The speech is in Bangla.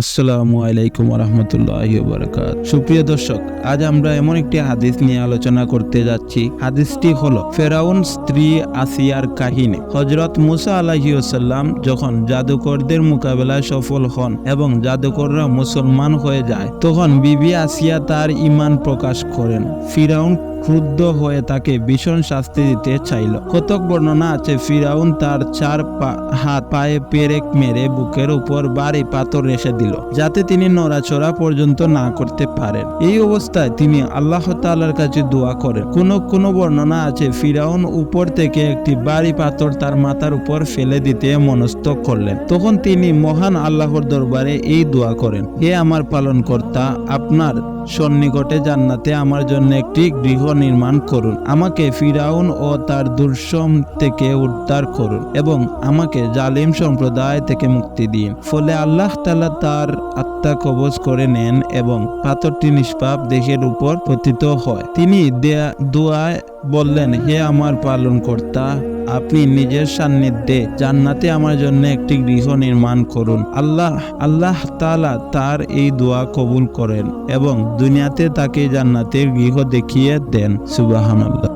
আসসালামু আলাইকুম রহমতুল্লাহ বারাকাত সুপ্রিয় দর্শক, আজ আমরা এমন একটি হাদিস নিয়ে আলোচনা করতে যাচ্ছি। হাদিসটি হলো ফেরাউন স্ত্রী আসিয়ার কাহিনী। হজরত মুসা আলাহিউসাল্লাম যখন জাদুকরদের মোকাবেলায় সফল হন এবং জাদুকররা মুসলমান হয়ে যায়, তখন বিবি আসিয়া তার ইমান প্রকাশ করেন। ফিরাউন ক্রুদ্ধ হয়ে তাকে ভীষণ শাস্তি দিতে চাইল। কতক বর্ণনা আছে, ফিরাউন তার চার হাত পায়ে পেরেক মেরে বুকের উপর বাড়ি পাথর রেখে দিল, যাতে তিনি নড়াচড়া পর্যন্ত না করতে পারেন। এই অবস্থায় তিনি আল্লাহ তাআলার কাছে দোয়া করেন। কোন কোন বর্ণনা আছে, ফিরাউন উপর থেকে একটি বাড়ি পাথর তার মাথার উপর ফেলে দিতে মনস্থ করলেন। তখন তিনি মহান আল্লাহর দরবারে এই দোয়া করেন, হে আমার পালনকর্তা, আপনার সন্নিকটে জান্নাতে আমার জন্য একটি গৃহ নির্মাণ করুন। আমাকে ফিরাউন ও তার দুর্সম থেকে উদ্ধার করুন এবং আমাকে জালিম সম্প্রদায় থেকে মুক্তি দিন। ফলে আল্লাহ তালা তার আত্মা কবজ করে নেন এবং পাথরটি নিষ্পাপ দেহের উপর পতিত হয়। তিনি দেয়া- দোয়ায় বললেন, হে আমার পালনকর্তা আপনি নিজের সান্নিধ্যে জান্নাতে আমার জন্য একটি গৃহ নির্মাণ করুন। আল্লাহ আল্লাহ তালা তার এই দোয়া কবুল করেন এবং দুনিয়াতে তাকে জান্নাতের গৃহ দেখিয়ে দেন। সুবাহানাল্লাহ।